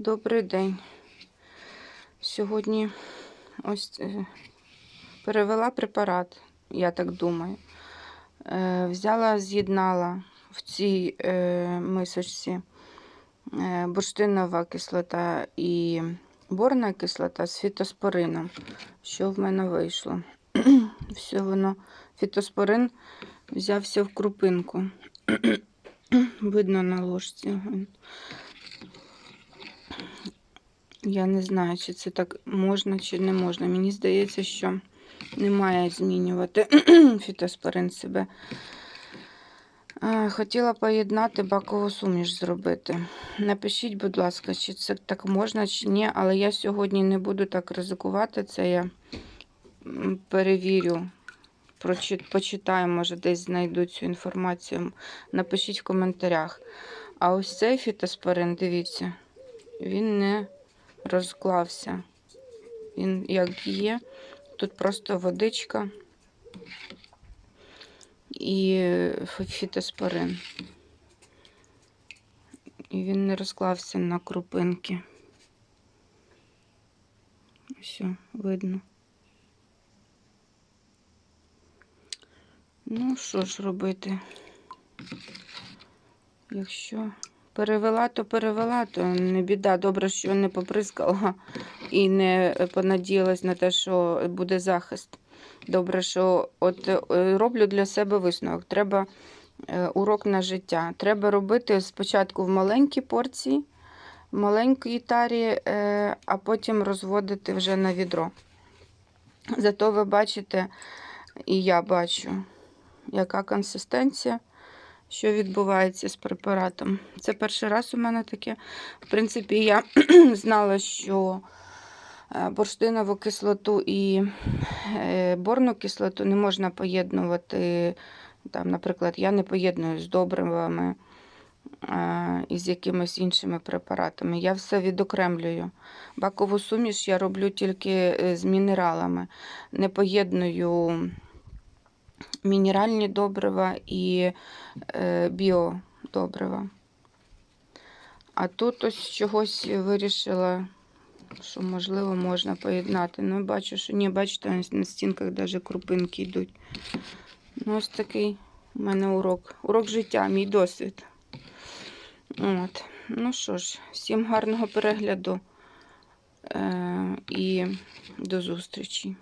Добрий день. Сьогодні ось е, перевела препарат, я так думаю. Е, Взяла, з'єднала в цій е, мисочці бурштинова кислота і борна кислота з фітоспорином. Що в мене вийшло? Все воно, фітоспорин взявся в крупинку. Видно на ложці. Я не знаю, чи це так можна, чи не можна. Мені здається, що не має змінювати фітоспорин себе. Хотіла поєднати бакову суміш зробити. Напишіть, будь ласка, чи це так можна, чи ні, але я сьогодні не буду так ризикувати. Це я перевірю, почитаю, може, десь знайду цю інформацію. Напишіть в коментарях. А ось цей фітоспорин, дивіться, він не розклався. Він як є. Тут просто водичка і фітоспорин. І він не розклався на крупинки. Все, видно. Ну, що ж робити? Якщо перевела, то перевела, то не біда. Добре, що не поприскала і не понадіялась на те, що буде захист. Добре, що от е, роблю для себе висновок. Треба е, урок на життя. Треба робити спочатку в маленькій порції, маленькій тарі, е, а потім розводити вже на відро. Зато ви бачите, і я бачу, яка консистенція що відбувається з препаратом. Це перший раз у мене таке. В принципі, я знала, що е, бурштинову кислоту і е, борну кислоту не можна поєднувати. Там, наприклад, я не поєдную з добривами е, і з якимись іншими препаратами. Я все відокремлюю. Бакову суміш я роблю тільки з мінералами. Не поєдную мінеральні добрива і е, біодобрива. А тут ось чогось вирішила, що можливо можна поєднати. Ну, бачу, що ні, бачите, на стінках навіть крупинки йдуть. Ну, ось такий у мене урок. Урок життя, мій досвід. От. Ну що ж, всім гарного перегляду е- і до зустрічі.